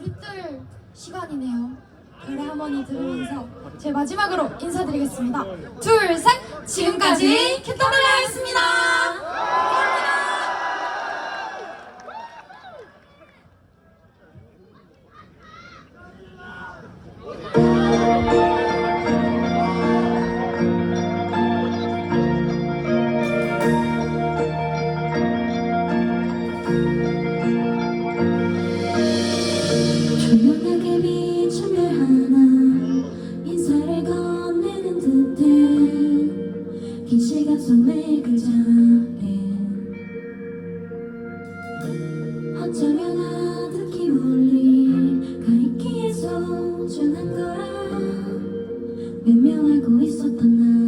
우리들 시간이네요. 별의 하모니 들으면서 제 마지막으로 인사드리겠습니다. 둘, 셋! 지금까지 큐터블레였습니다. 조용하게 듯해. 긴 시간 속내 그 자리 어쩌면 아득히 멀리 가있기에 소중한 거라. 변명하고 있었던 나